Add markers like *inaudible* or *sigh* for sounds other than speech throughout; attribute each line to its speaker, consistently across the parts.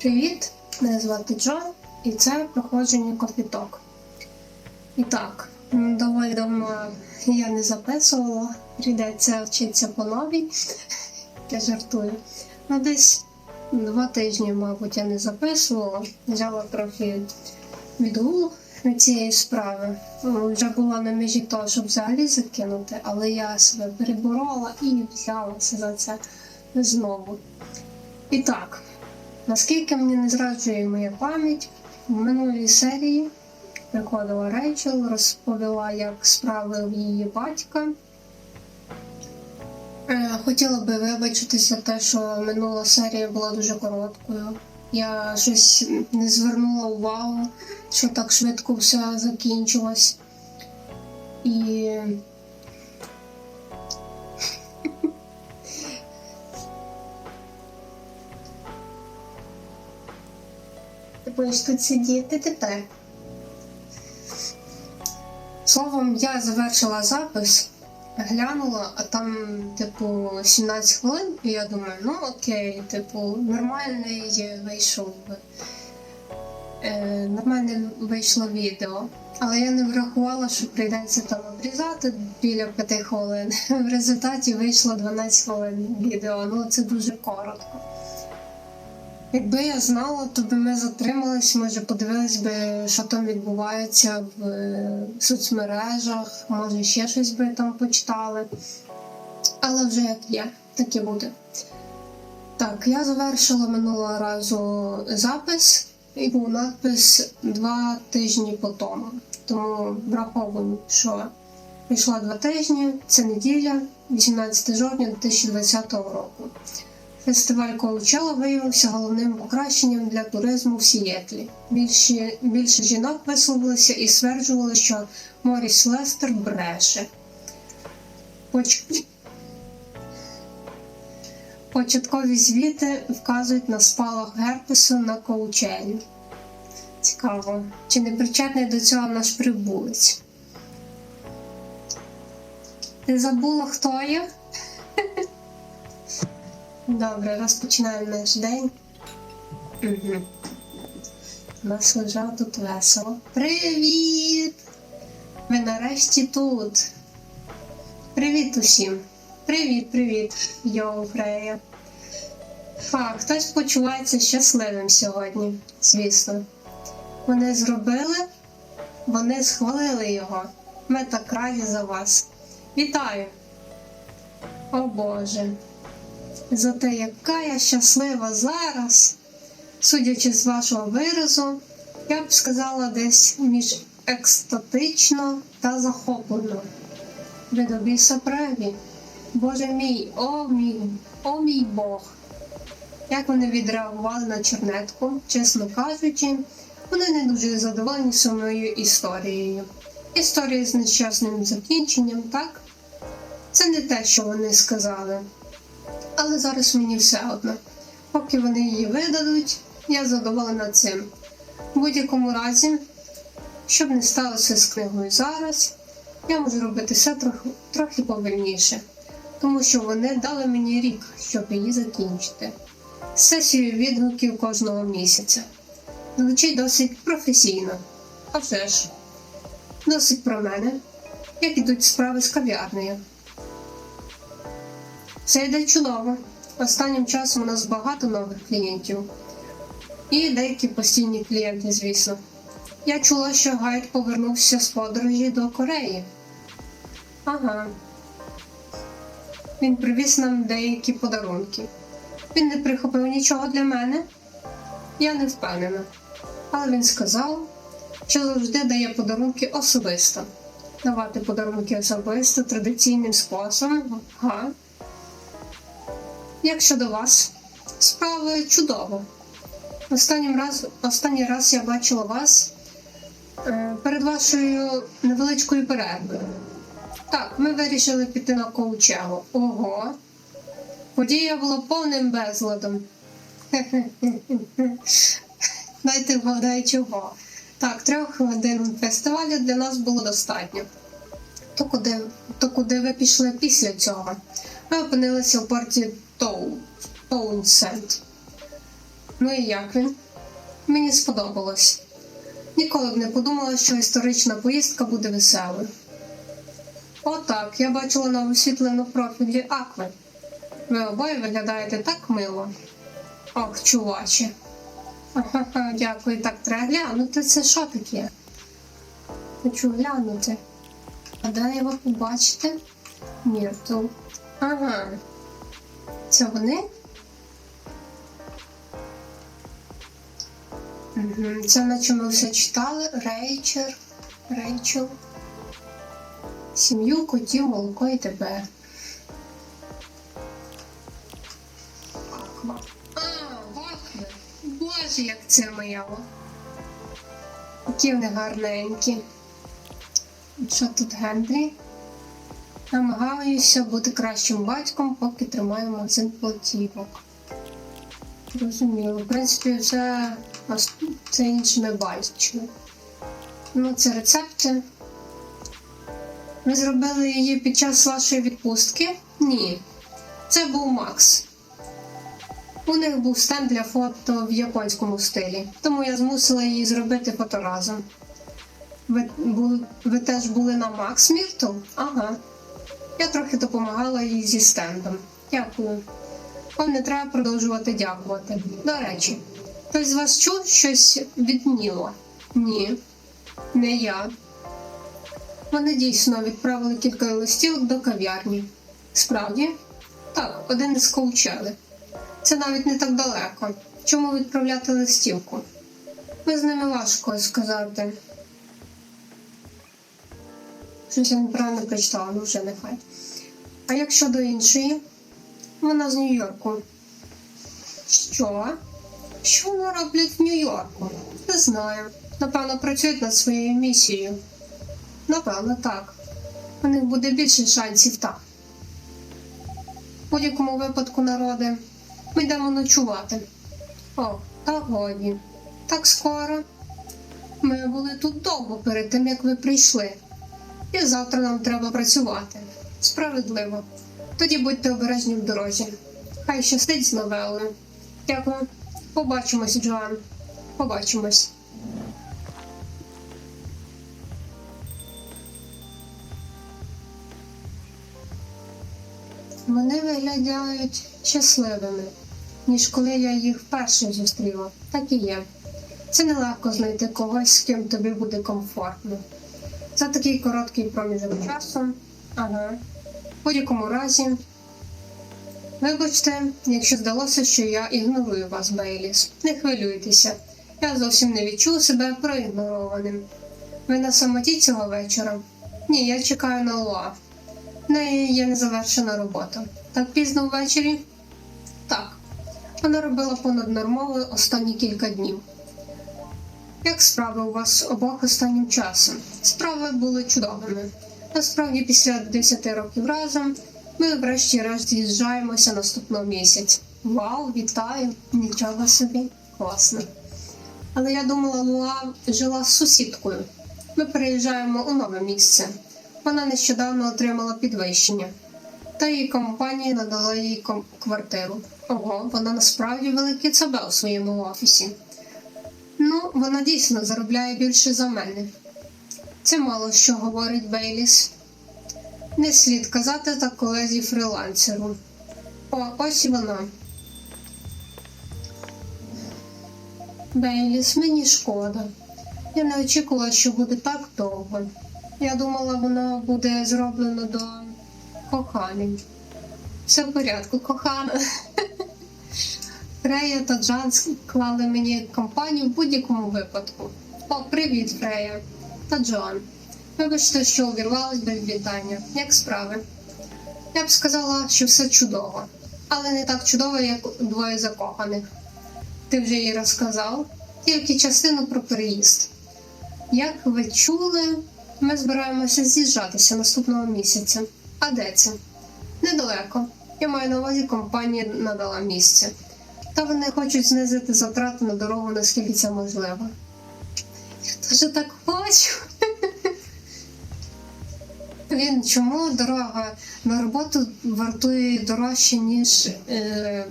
Speaker 1: Привіт! Мене звати Джо, і це проходження кофіток. І так, доволі давно я не записувала, прийдеться вчитися по новій. *laughs* Я жартую. Ну, десь два тижні, мабуть, я не записувала. Взяла трохи відгул від цієї справи. Вже була на межі того, щоб взагалі закинути, але я себе переборола і взялася за це знову. І так, Наскільки мені не зраджує моя пам'ять, в минулій серії приходила Рейчел, розповіла, як справи в її батька. Е, Хотіла би вибачитися те, що минула серія була дуже короткою. Я щось не звернула увагу, що так швидко все закінчилось. І будеш тут сидіти. Словом, я завершила запис, глянула, а там, типу, 17 хвилин, і я думаю, ну окей, типу, нормальний вийшов. Е, нормальне вийшло відео. Але я не врахувала, що прийдеться там обрізати біля 5 хвилин. *laughs* В результаті вийшло 12 хвилин відео. Ну це дуже коротко. Якби я знала, то би ми затримались, може подивились би, що там відбувається в е, соцмережах, може ще щось би там почитали. Але вже як є, так і буде. Так, я завершила минулого разу запис і був надпис два тижні по тому. Тому враховуємо, що пройшло два тижні, це неділя, 18 жовтня 2020 року. Фестиваль Коучела виявився головним покращенням для туризму в Сієтлі. Більше, більше жінок висловилися і стверджували, що Моріс Лестер бреше. Поч... Початкові звіти вказують на спалах герпесу на Коучелі. Цікаво, чи не причетний до цього наш прибулець? Ти забула, хто я? *laughs* Добре, розпочинаємо наш день. Угу. У нас лежав тут весело. Привіт! Ви нарешті тут. Привіт усім. Привіт, привіт, йоу, Фрея. А, хтось почувається щасливим сьогодні, звісно. Вони зробили, вони схвалили його. Ми так раді за вас. Вітаю! О Боже! За те, яка я щаслива зараз, судячи з вашого виразу, я б сказала десь між екстатично та захоплено. Ви до біса праві. Боже мій, о мій, о мій Бог. Як вони відреагували на чернетку, чесно кажучи, вони не дуже задоволені самою історією. Історія з нещасним закінченням, так? Це не те, що вони сказали але зараз мені все одно. Поки вони її видадуть, я задоволена цим. В будь-якому разі, щоб не сталося з книгою зараз, я можу робити все трохи, трохи повільніше, тому що вони дали мені рік, щоб її закінчити. Сесію відгуків кожного місяця. Звучить досить професійно. А вже ж, досить про мене, як ідуть справи з кав'ярнею. Це йде чудово. Останнім часом у нас багато нових клієнтів. І деякі постійні клієнти, звісно. Я чула, що Гайд повернувся з подорожі до Кореї. Ага. Він привіз нам деякі подарунки. Він не прихопив нічого для мене. Я не впевнена. Але він сказав, що завжди дає подарунки особисто. Давати подарунки особисто традиційним способом. Га. Як щодо вас? Справи чудово. Останнім раз, останній раз я бачила вас е, перед вашою невеличкою перервою. Так, ми вирішили піти на коучеву. Ого. Подія була повним безладом. *laughs* Дайте вгадай чого. Так, трьох годин фестивалю для нас було достатньо. То куди, то куди ви пішли після цього? Ми опинилися в порті Тоу, Тоунсенд. Ну і як він? Мені сподобалось. Ніколи б не подумала, що історична поїздка буде веселою. Отак, я бачила на висвітленому профілі Акви. Ви обоє виглядаєте так мило. Ох, чувачі. Ха-ха, дякую, так треба глянути. Це що таке? Хочу глянути. А де його побачите? Міртл. Ага. Це вони? Це наче ми все читали. Рейчер. Рейчел. Сім'ю, котів, молоко і тебе. А, вахви. Боже, як це мило. Які вони гарненькі. Що тут Генрі? Намагаюся бути кращим батьком, поки тримаю магазин платівок. Зрозуміло. В принципі, вже це інше ми бачили. Ну, це рецепти. Ви зробили її під час вашої відпустки? Ні. Це був Макс. У них був стенд для фото в японському стилі, тому я змусила її зробити фото разом. Ви, бу- ви теж були на Макс Міртл? Ага. Я трохи допомагала їй зі стендом. Дякую. Вам не треба продовжувати дякувати. До речі, хтось з вас чув щось від Ніло? Ні, не я. Вони дійсно відправили кілька листівок до кав'ярні. Справді? Так, один із коучели. Це навіть не так далеко. Чому відправляти листівку? Ви з ними важко сказати. Щось я неправильно прочитала, ну вже нехай. А як щодо іншої? Вона з Нью-Йорку. Що? Що вони роблять в Нью-Йорку? Не знаю. Напевно, працюють над своєю місією. Напевно, так. У них буде більше шансів так. В будь-якому випадку, народи, ми йдемо ночувати. О, та годі. Так скоро. Ми були тут довго перед тим, як ви прийшли. І завтра нам треба працювати. Справедливо. Тоді будьте обережні в дорозі. Хай щастить з новелою. Дякую. Побачимось, Джоан. Побачимось. Вони виглядають щасливими, ніж коли я їх вперше зустріла. Так і є. Це нелегко знайти когось, з ким тобі буде комфортно. За такий короткий проміжок часу. Ага. В будь-якому разі. Вибачте, якщо здалося, що я ігнорую вас, Бейліс. Не хвилюйтеся. Я зовсім не відчув себе проігнорованим. Ви на самоті цього вечора? Ні, я чекаю на Луа. В неї є незавершена робота. Так пізно ввечері? Так. Вона робила понаднормови останні кілька днів. Як справи у вас обох останнім часом? Справи були чудовими. Насправді, після 10 років разом ми врешті-решт з'їжджаємося наступного місяця. Вау, вітаю! Нічого собі, класно. Але я думала, Луа жила з сусідкою. Ми переїжджаємо у нове місце. Вона нещодавно отримала підвищення, та її компанія надала їй квартиру. Ого, вона насправді великий цабе у своєму офісі. Ну, вона дійсно заробляє більше за мене. Це мало що говорить Бейліс. Не слід казати так колезі фрилансеру. О, ось і вона. Бейліс, мені шкода. Я не очікувала, що буде так довго. Я думала, воно буде зроблено до кохання. Все в порядку, кохана. *laughs* Фрея та Джан склали мені компанію в будь-якому випадку. О, привіт, Фрея та Джоан. Вибачте, що увірвалась без вітання. Як справи? Я б сказала, що все чудово, але не так чудово, як двоє закоханих. Ти вже їй розказав, тільки частину про переїзд. Як ви чули, ми збираємося з'їжджатися наступного місяця. А де це? Недалеко. Я маю на увазі, компанія надала місце. Та вони хочуть знизити затрати на дорогу, наскільки це можливо. Я теж так хочу. Блін, чому дорога на роботу вартує дорожче, ніж е,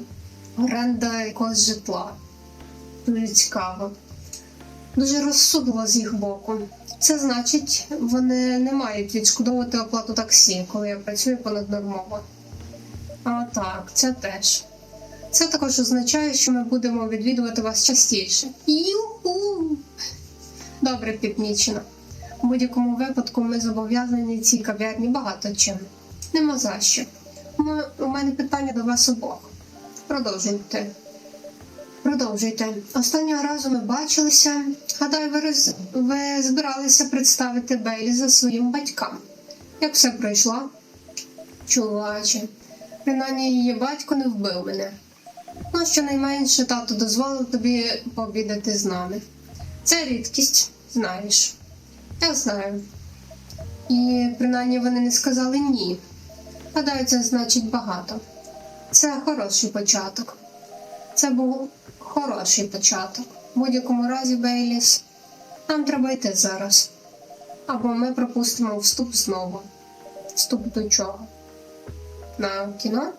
Speaker 1: оренда якогось житла? Дуже цікаво. Дуже розсудливо з їх боку. Це значить, вони не мають відшкодовувати оплату таксі, коли я працюю понаднормово. А так, це теж. Це також означає, що ми будемо відвідувати вас частіше. Юху! Добре підмічено. У будь-якому випадку ми зобов'язані цій кав'ярні багато чим. Нема за що. М- У мене питання до вас обох. Продовжуйте. Продовжуйте. Останнього разу ми бачилися. Гадаю, ви, роз... ви збиралися представити Бейлі за своїм батькам. Як все пройшло? Чуваче. Принаймні її батько не вбив мене. Ну, щонайменше тато дозволив тобі пообідати з нами. Це рідкість, знаєш. Я знаю. І принаймні вони не сказали ні. Гадаю, це значить багато. Це хороший початок. Це був хороший початок. В будь-якому разі, Бейліс, нам треба йти зараз. Або ми пропустимо вступ знову. Вступ до чого? На кіно?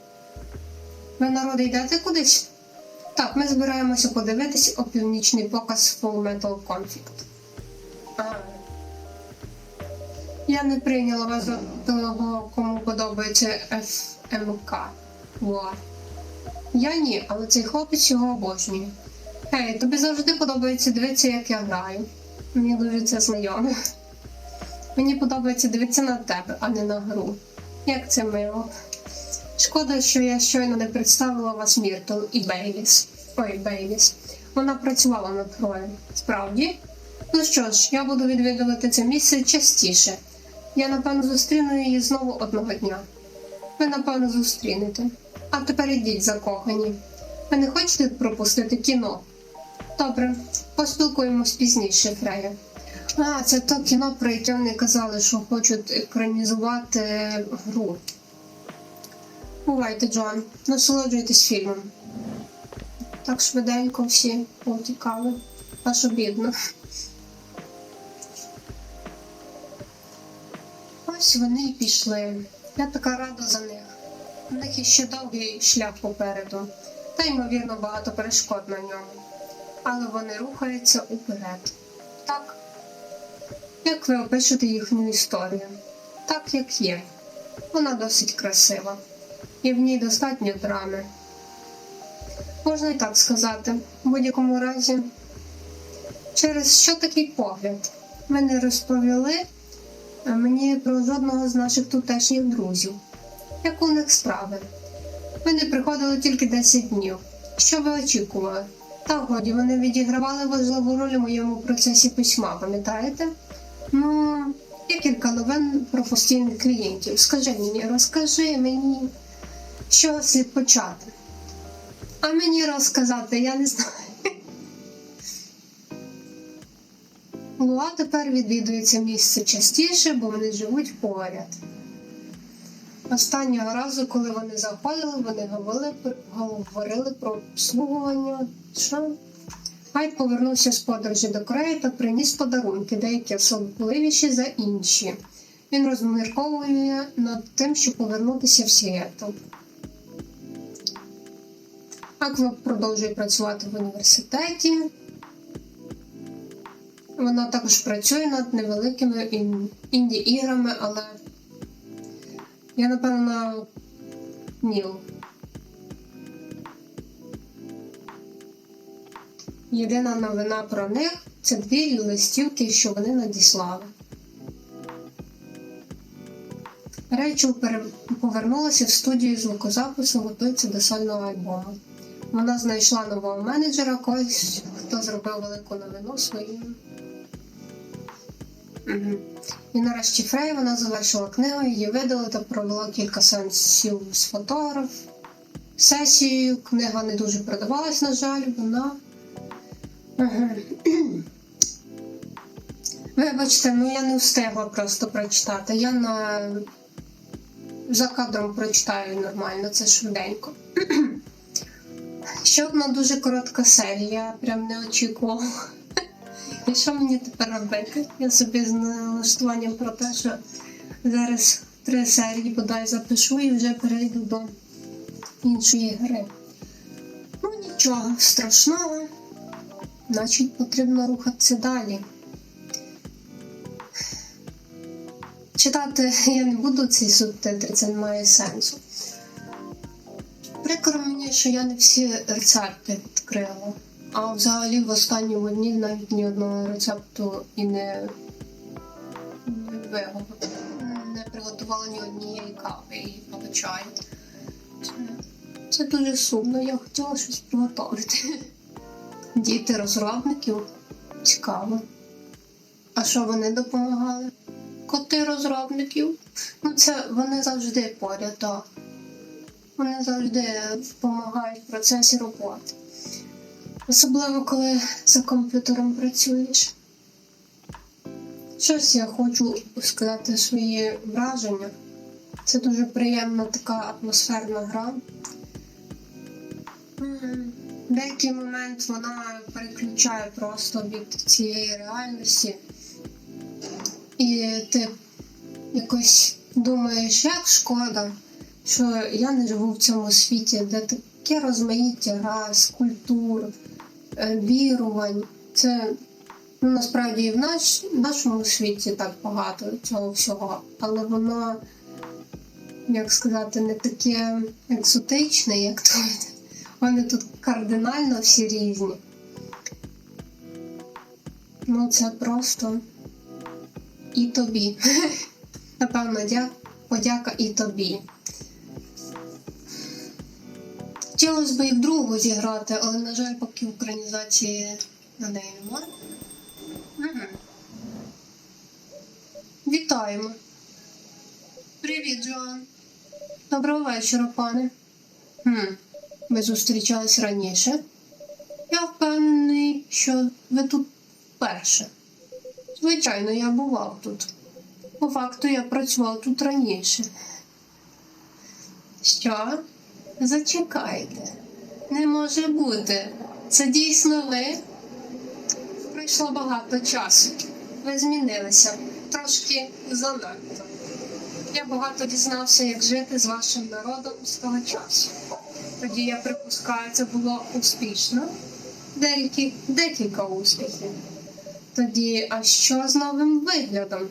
Speaker 1: Ви народи йдете кудись? Так, ми збираємося подивитись опівнічний показ Full Metal Conflict. А. Я не прийняла вас за того, кому подобається ФМК. Во. Я ні, але цей хлопець його обожнює. Гей, тобі завжди подобається дивитися, як я граю. Мені дуже це знайоме. Мені подобається дивитися на тебе, а не на гру. Як це мило. Шкода, що я щойно не представила вас Міртл і Бейліс. Ой, Бейліс. Вона працювала над грою. Справді? Ну що ж, я буду відвідувати це місце частіше. Я напевно зустріну її знову одного дня. Ви напевно зустрінете. А тепер ідіть закохані. Ви не хочете пропустити кіно? Добре, поспілкуємось пізніше, Фрея. А, це то кіно, про яке вони казали, що хочуть екранізувати гру. Бувайте, Джон, насолоджуйтесь фільмом. Так швиденько всі повтікали. Аж обідно. Ось вони і пішли. Я така рада за них. У них іще довгий шлях попереду, та ймовірно багато перешкод на ньому. Але вони рухаються уперед. Так, як ви опишете їхню історію? Так, як є. Вона досить красива, і в ній достатньо драми. Можна і так сказати, в будь-якому разі. Через що такий погляд? Ви не розповіли мені про жодного з наших тутешніх друзів. Як у них справи? Ви не приходили тільки 10 днів. Що ви очікували? Та годі вони відігравали важливу роль у моєму процесі письма, пам'ятаєте? Ну, є кілька новин про постійних клієнтів. Скажи мені, розкажи мені, чого слід почати. А мені розказати, я не знаю. Луа тепер відвідує це місце частіше, бо вони живуть поряд. Останнього разу, коли вони заходили, вони говорили, говорили про обслуговування. Що? Хайд повернувся з подорожі до Кореї та приніс подарунки, деякі особливіші за інші. Він розмірковує над тим, щоб повернутися в Сіетл. Аква продовжує працювати в університеті. Вона також працює над невеликими інді-іграми, але я напевно Ніл. Єдина новина про них це дві листівки, що вони надіслали. Рейчел повернулася в студію звукозапису, готується до сольного альбому. Вона знайшла нового менеджера, когось, хто зробив велику новину своїм. І нарешті Фрей вона завершила книгу, її видали та провела кілька сеансів з фотограф. Сесією книга не дуже продавалась, на жаль, вона. Вибачте, ну я не встигла просто прочитати. Я на за кадром прочитаю нормально, це швиденько. Ще одна дуже коротка серія, прям не очікувала. *laughs* І що мені тепер робити? Я собі з налаштуванням про те, що зараз три серії бодай запишу і вже перейду до іншої гри. Ну нічого страшного. Значить, потрібно рухатися далі. Читати я не буду ці субтитри, це не має сенсу. Прикро мені, що я не всі рецепти відкрила. А взагалі в останньому дні навіть ні одного рецепту і не, не виготовила. Не приготувала ні однієї кави і чаю. Це, це дуже сумно, я хотіла щось приготувати. *laughs* Діти розробників цікаво. А що вони допомагали? Коти розробників. Ну, це вони завжди поряд, так. Вони завжди допомагають в процесі роботи. Особливо, коли за комп'ютером працюєш. Щось я хочу сказати свої враження. Це дуже приємна така атмосферна гра. В деякий момент вона переключає просто від цієї реальності. І ти якось думаєш, як шкода, що я не живу в цьому світі, де таке розмаїття рас, культур, е, вірувань. Це ну, насправді і в наш, нашому світі так багато цього всього, але воно, як сказати, не таке екзотичне, як тут. *laughs* Вони тут кардинально всі різні. Ну, це просто і тобі. *laughs* Напевно, дя... подяка і тобі. Хотілося б і другу зіграти, але, на жаль, поки українізації на неї немає. Угу. Вітаємо. Привіт, Джоан. Доброго вечора, пане. Хм. Ви зустрічались раніше? Я впевнений, що ви тут вперше. Звичайно, я бував тут. По факту я працював тут раніше. Що? Зачекайте. Не може бути. Це дійсно ви? Пройшло багато часу. Ви змінилися. Трошки занадто. Я багато дізнався, як жити з вашим народом з того часу. Тоді я припускаю, це було успішно. Деякі, декілька успіхів. Тоді, а що з новим виглядом?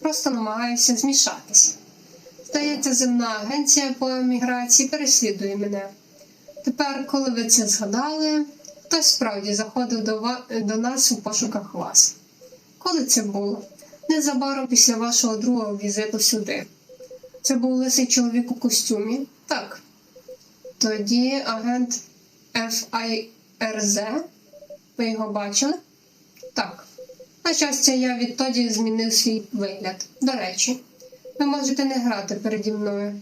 Speaker 1: Просто намагаюся змішатися. Здається, земна агенція по еміграції переслідує мене. Тепер, коли ви це згадали, хтось справді заходив до, ва- до нас у пошуках вас. Коли це було? Незабаром після вашого другого візиту сюди. Це був лисий чоловік у костюмі? Так. Тоді агент FIRZ. Ви його бачили? Так. На щастя, я відтоді змінив свій вигляд. До речі, ви можете не грати переді мною.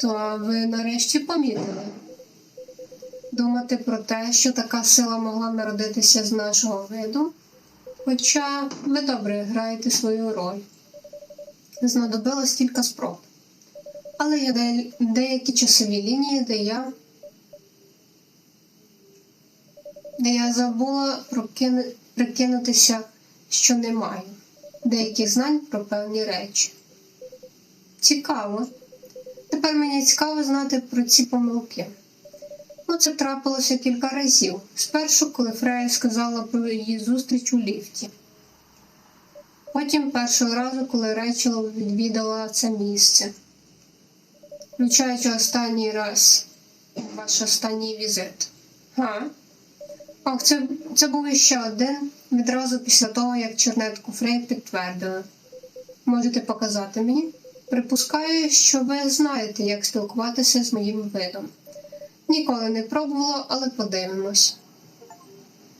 Speaker 1: То ви нарешті помітили. Думати про те, що така сила могла народитися з нашого виду. Хоча ви добре граєте свою роль. Знадобилось кілька спроб. Але є де- деякі часові лінії, де я де я забула прикинутися, що не маю деяких знань про певні речі. Цікаво. Тепер мені цікаво знати про ці помилки. Ну, це трапилося кілька разів. Спершу, коли Фрея сказала про її зустріч у ліфті. Потім першого разу, коли Рейчел відвідала це місце. Включаючи останній раз ваш останній візит. Га? Ох, це, це був іще один відразу після того, як чернетку Фрей підтвердили. Можете показати мені? Припускаю, що ви знаєте, як спілкуватися з моїм видом. Ніколи не пробувала, але подивимось.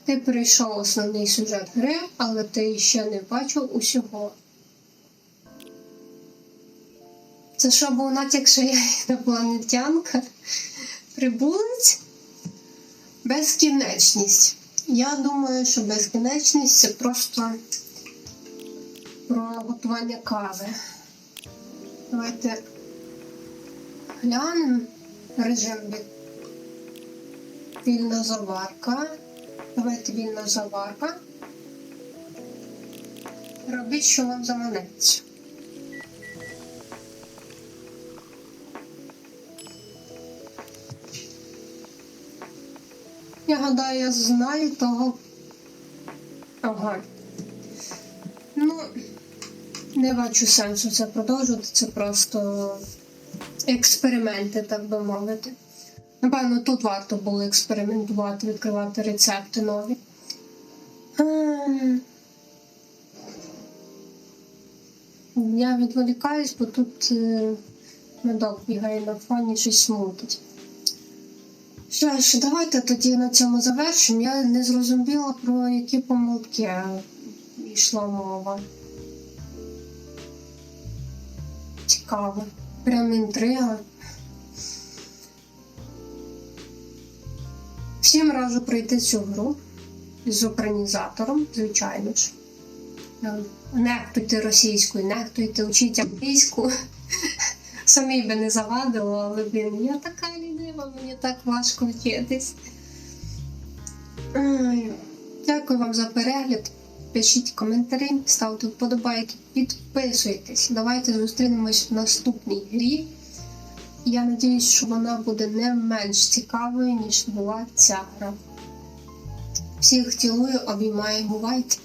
Speaker 1: Ти пройшов основний сюжет гри, але ти ще не бачив усього. Це що був натяк, що я *laughs* інопланетянка? Прибулець? Безкінечність. Я думаю, що безкінечність це просто про готування кави. Давайте глянемо режим від вільна заварка. Давайте вільна заварка. Робіть, що вам заманеться. Я гадаю, я знаю того. Ага. Ну, не бачу сенсу це продовжувати, це просто експерименти, так би мовити. Напевно, тут варто було експериментувати, відкривати рецепти нові. Я відволікаюсь, бо тут е, медок бігає на фоні, щось смутить. Що ж, давайте тоді на цьому завершимо. Я не зрозуміла, про які помилки йшла мова. Цікаво. Прям інтрига. Всім раджу пройти цю гру з українізатором, звичайно ж. Е, Нехтуйте російською, нехтуйте, учіть англійську. Самі би не завадило, але блін, я така лінива, мені так важко вчитись. Дякую вам за перегляд. Пишіть коментарі, ставте вподобайки, підписуйтесь. Давайте зустрінемось в наступній грі. Я надіюсь, що вона буде не менш цікавою, ніж була ця гра. Всіх цілую, обіймаю, бувайте!